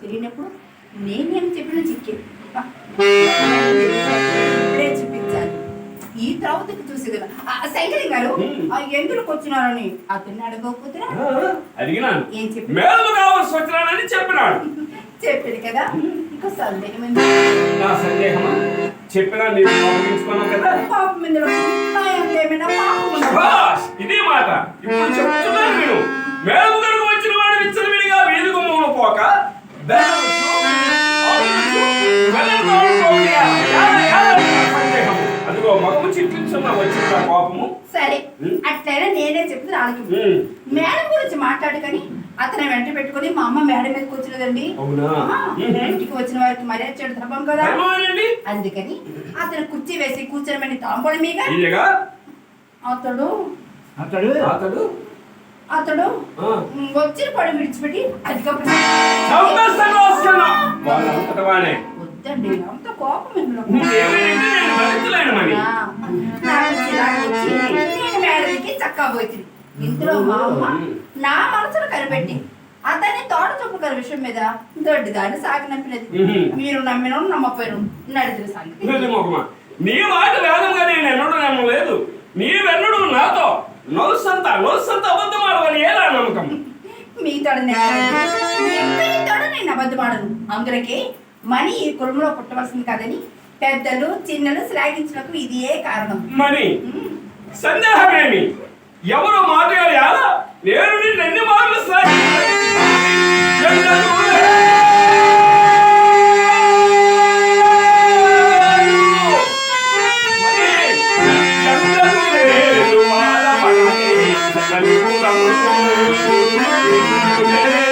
తెలియనప్పుడు నేనేం చెప్పిన చిక్కే చూపించాలి. ఈ త్రౌతికి చూసి కదా. ఆ, శంకరి గారు. ఆ ఎందుకు వచ్చినారని అతన్ని అడగకపోతే అడిగినాను. ఏం చెప్పి మేలు కావాల్సి వచ్చినానని చెప్పినాడు. చెప్పాడు కదా. ఇంకా సందేహం? నా సందేహమా? చెప్పినా నేను పంపించుకున్నావు కదా. పాపం ఏమైనా పాపం! ఇదే మాట. ఇప్పుడు చెప్తున్నాను అదిగో మగము చిట్లించున్న వచ్చిన ఆ కోపము సరే. అట్లయినా నేనే చెప్తే హ్మ్. మేడం గురించి మాట్లాడు కానీ అతను వెంట పెట్టుకొని మా అమ్మ మేడం మీద కూర్చున్నదండి. ఇంటికి వచ్చిన వారికి మర్యాద చేయడం ధర్మం కదా. అందుకని అతను కుర్చీ వేసి కూర్చోమని తాంపడం మీద అతడు అతడు అతడు అతడు వచ్చిన పడు విడిచిపెట్టి. వద్దండి అంత కోపం వచ్చి మేడకి చక్కా పోయింది ఇందులో మా అమ్మ నా మనసును కనిపెట్టి అతన్ని తోట చుట్టుకల విషయం మీద దొడ్డిదాన్ని సాగనంపినది మ్మ్. మీరు నమ్మిన నమ్మపోయారు నడిచిన సంగతి. నీ మాట వేదంగా నేను ఎన్నడూ నమ్మలేదు. నీవెన్నడూ నాతో. నొలుసంత నొలుసంత తోడ నేను తోడ నేను అబద్ధమాడను అందులోకి మనీ ఈ కులంలో పుట్టవలసింది కాదని పెద్దలు చిన్నలు శ్లాఘించినకు ఇది ఏ కారణం. మని మ్మ్. సందేహమేమి? ఎవరు మాట Thank you.